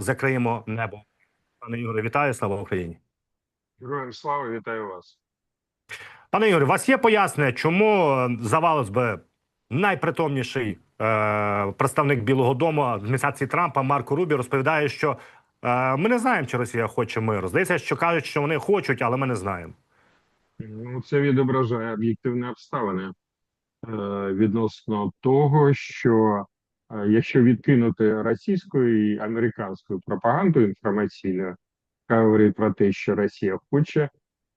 закриємо небо. Пане Ігоре, вітаю, слава Україні. Героям слава, вітаю вас. Пане Ігоре, у вас є пояснення, чому е, здавалось би найпритомніший е, представник Білого Дому адміністрації Трампа Марко Рубі розповідає, що е, ми не знаємо, чи Росія хоче миру. Здається, що кажуть, що вони хочуть, але ми не знаємо. Ну, це відображає об'єктивні обставини е, відносно того, що якщо відкинути російську і американську пропаганду інформаційну, говорить про те, що Росія хоче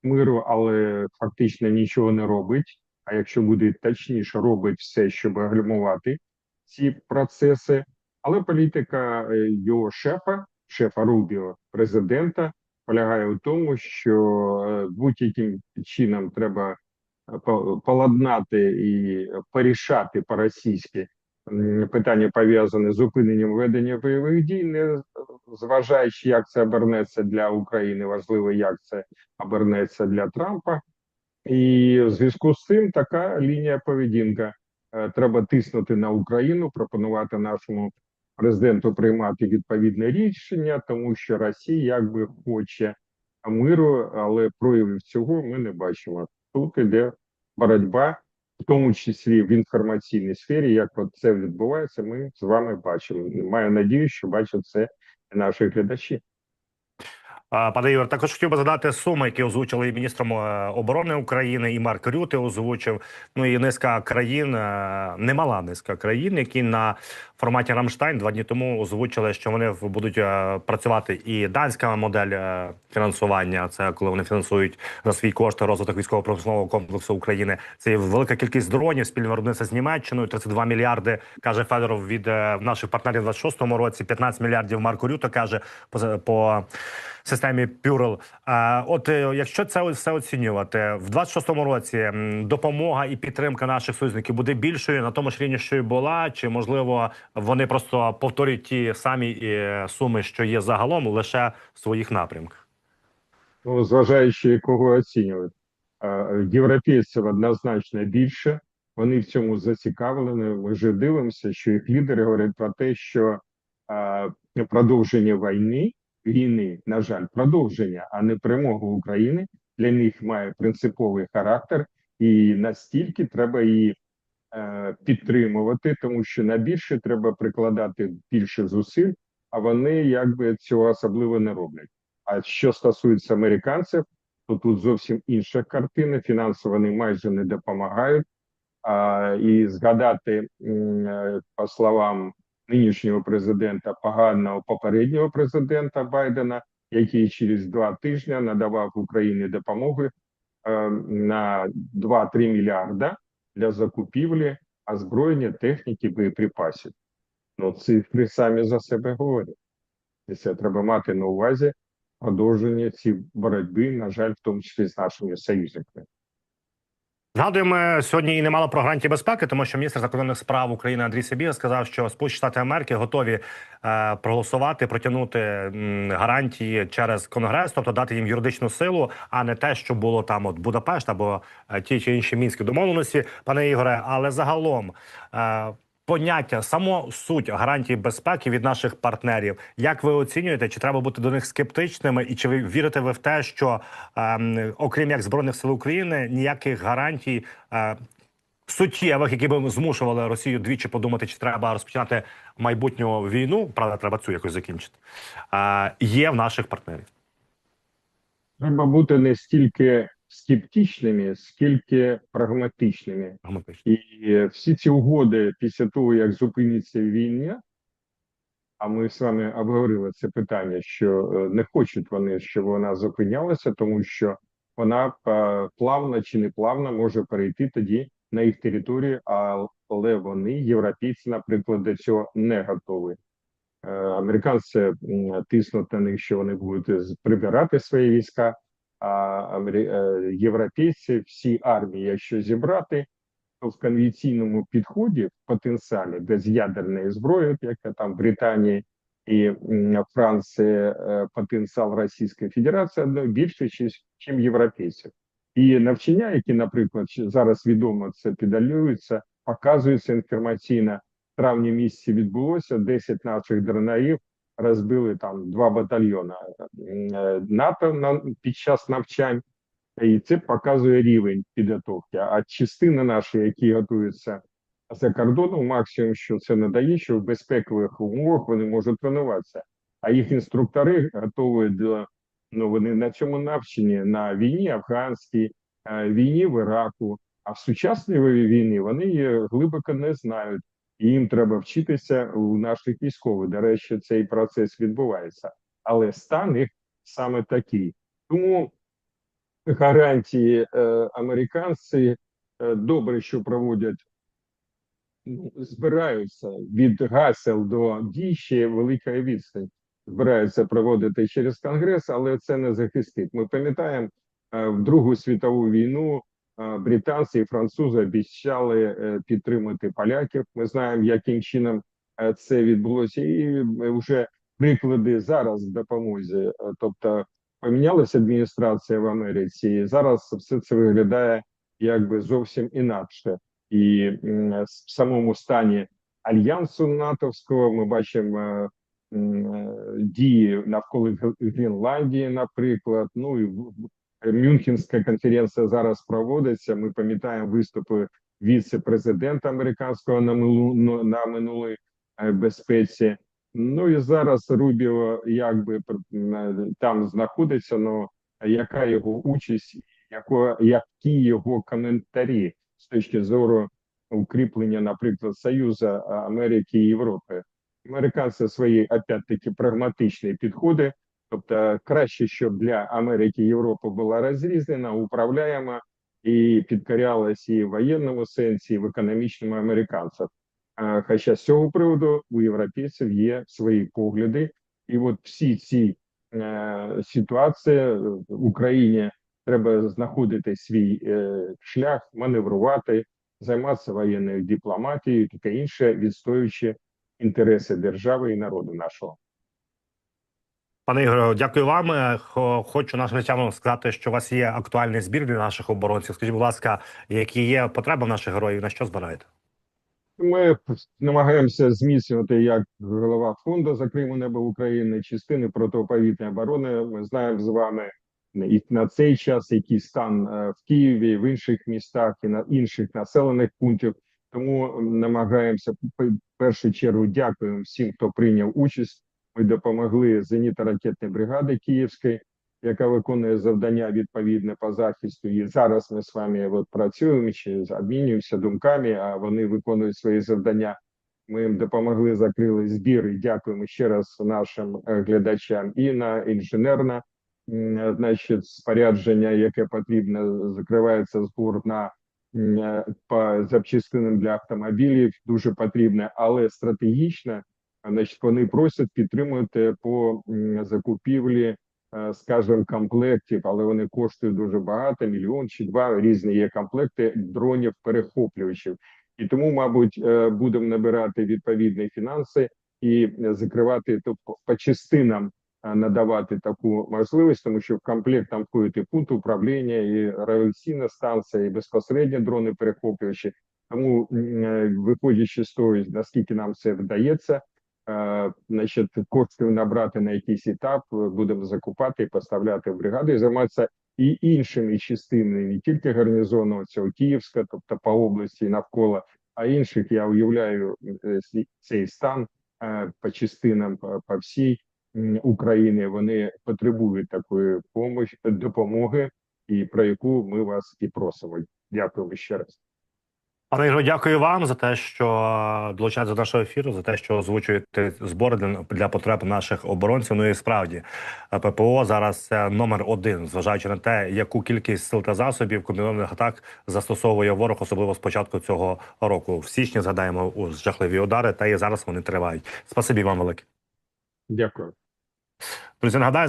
миру, але фактично нічого не робить. А якщо буде точніше, робить все, щоб гальмувати ці процеси. Але політика е, його шефа, шефа Рубіо, президента, полягає у тому, що е, будь-яким чином треба е, поладнати і порішати по-російськи м, питання пов'язане з зупиненням ведення бойових дій, не зважаючи, як це обернеться для України, важливо, як це обернеться для Трампа. І в зв'язку з цим така лінія поведінка. Е, Треба тиснути на Україну, пропонувати нашому президенту приймати відповідне рішення, тому що Росія якби хоче миру, але проявів цього ми не бачимо. Тут іде боротьба, тому числі в інформаційній сфері. Як це відбувається, ми з вами бачимо. Маю надію, що бачать це наші глядачі. Пане Ігор, також хотів би задати суми, які озвучили і міністром е, оборони України, і Марк Рюти озвучив. Ну і низка країн, е, немала низка країн, які на форматі Рамштайн два дні тому озвучили, що вони будуть е, працювати. І данська модель фінансування це коли вони фінансують за свій кошти розвиток військово-промислового комплексу України. Це велика кількість дронів, спільне виробництво з Німеччиною, 32 мільярди каже Федоров від наших партнерів у 26-му році. 15 мільярдів Марко Рюто каже по, по системі Пюрел. От е, якщо це все оцінювати в 26-му році, допомога і підтримка наших союзників буде більшою на тому ж рівні, що і була, чи можливо вони просто повторюють ті самі е, суми, що є загалом, лише в своїх напрямках. Ну, зважаючи кого оцінювати. Європейців однозначно більше. Вони в цьому зацікавлені. Ми вже дивимося, що їх лідери говорять про те, що е, продовження війни, війни, на жаль, продовження, а не перемога України для них має принциповий характер, і настільки треба її е, підтримувати, тому що на більше треба прикладати більше зусиль, а вони якби цього особливо не роблять. А що стосується американців, то тут зовсім інша картина. Фінансово вони майже не допомагають. А, і згадати е, по словам нинішнього президента поганого попереднього президента Байдена, який через два тижні надавав Україні допомоги е, на 2-3 мільярда для закупівлі озброєння, техніки, боєприпасів. Ну, цифри самі за себе говорять. І це треба мати на увазі продовження цієї боротьби, на жаль, в тому числі з нашими союзниками. Згадуємо сьогодні і немало про гарантії безпеки, тому що міністр закордонних справ України Андрій Сибіга сказав, що Сполучені Штати Америки готові е, проголосувати, протягнути м, гарантії через конгрес, тобто дати їм юридичну силу, а не те, що було там от Будапешт або е, ті чи інші мінські домовленості, пане Ігоре. Але загалом е, поняття, само суть гарантії безпеки від наших партнерів. Як ви оцінюєте, чи треба бути до них скептичними, і чи ви вірите ви в те, що ем, окрім як збройних сил України, ніяких гарантій е, суттєвих, які б змушували Росію двічі подумати, чи треба розпочинати майбутню війну, правда, треба цю якось закінчити. Е, є в наших партнерів. Треба бути не стільки скептичними, скільки прагматичними. І всі ці угоди після того, як зупиниться війна, а ми з вами обговорили це питання, що е, не хочуть вони, щоб вона зупинялася, тому що вона е, плавно чи не плавно може перейти тоді на їх територію, але вони, європейці, наприклад, до цього не готові. Е, Американці тиснуть на них, що вони будуть прибирати свої війська, а е, європейці всі армії, якщо зібрати, то в конвенційному підході в потенціалі без ядерної зброї, яка там Британії і Франції е, потенціал Російської Федерації ну, більше, ніж європейців. І навчання, які, наприклад, зараз відомо це підалюються, показуються інформаційно. В травні місяці відбулося 10 наших дронарів розбили там два батальйони е, НАТО на під час навчань, і це показує рівень підготовки. А частина наші, які готуються за кордоном, максимум, що це надає, що в безпекових умовах вони можуть тренуватися. А їх інструктори готові до ну вони на цьому навчені на війні афганській, е, війні в Іраку. А в сучасній війні вони глибоко не знають. І їм треба вчитися у наших військових. До речі, цей процес відбувається, але стан їх саме такий. Тому гарантії е, американці е, добре, що проводять, ну, збираються від гасел до дій ще велика відстань. Збираються проводити через конгрес, але це не захистить. Ми пам'ятаємо е, в Другу світову війну. Е, Британці і французи обіцяли е, підтримати поляків. Ми знаємо, яким чином е, це відбулося, і вже приклади зараз в допомозі. Е, Тобто помінялася адміністрація в Америці, і зараз все це виглядає якби зовсім інакше. І в самому стані альянсу натовського ми бачимо е, е, дії навколо Гр- Гренландії, наприклад. Ну і Мюнхенська конференція зараз проводиться. Ми пам'ятаємо виступи віце-президента американського на минулу на минулій е, безпеці. Ну і зараз Рубіо якби там знаходиться. Ну яка його участь, яко, які його коментарі з точки зору укріплення, наприклад, Союзу Америки і Європи? Американці свої опять-таки прагматичні підходи. Тобто краще, щоб для Америки і Європи була розрізнена, управляєма і підкорялась і в воєнному сенсі, і в економічному американців. А, Хоча з цього приводу у європейців є свої погляди, і от всі ці е, ситуації е, в Україні треба знаходити свій е, шлях, маневрувати, займатися воєнною дипломатією, таке інше, відстоюючи інтереси держави і народу нашого. Пане Ігоре, дякую вам. Е, хо- Хочу нашим глядачам сказати, що у вас є актуальний збір для наших оборонців. Скажіть, будь ласка, які є потреби наших героїв? На що збираєте? Ми намагаємося зміцнювати як голова фонду за Криму небо України частини протиповітряної оборони. Ми знаємо з вами і на цей час який стан е, в Києві, в інших містах і на інших населених пунктів. Тому намагаємося в першу чергу дякуємо всім, хто прийняв участь. Ми допомогли зенітно-ракетній бригади Київської, яка виконує завдання відповідне по захисту. І зараз ми з вами от працюємо чи обмінюємося думками, а вони виконують свої завдання. Ми їм допомогли, закрили збір і дякуємо ще раз нашим е, глядачам і на інженерне, значить, спорядження, яке потрібно, закривається збор на е, по запчастинам для автомобілів, дуже потрібне, але стратегічно, значить, вони просять підтримувати по закупівлі е, скажімо, комплектів, але вони коштують дуже багато, мільйон чи два різні є комплекти дронів перехоплювачів. І тому, мабуть, е, будемо набирати відповідні фінанси і закривати тобто по частинам е, надавати таку можливість, тому що в комплект там входить і пункт управління, і реакційна станція, і безпосередньо дрони перехоплювачі. Тому, виходячи з того, наскільки нам це вдається, значить, коштів набрати на якийсь етап, е, будемо закупати і поставляти в бригаду і займатися і іншими частинами, не тільки гарнізону цього Київська, тобто по області навколо, а інших я уявляю е, цей стан е, по частинам по, всій Україні. Вони потребують такої допомоги, і про яку ми вас і просимо. Дякую ще раз. Пане Ігоре, дякую вам за те, що е, до нашого ефіру, за те, що озвучуєте збори для, для потреб наших оборонців. Ну і справді ППО зараз це номер один, зважаючи на те, яку кількість сил та засобів комбінованих атак застосовує ворог, особливо з початку цього року. В січні згадаємо у жахливі удари, та і зараз вони тривають. Спасибі вам велике. Дякую. Друзі, нагадаю,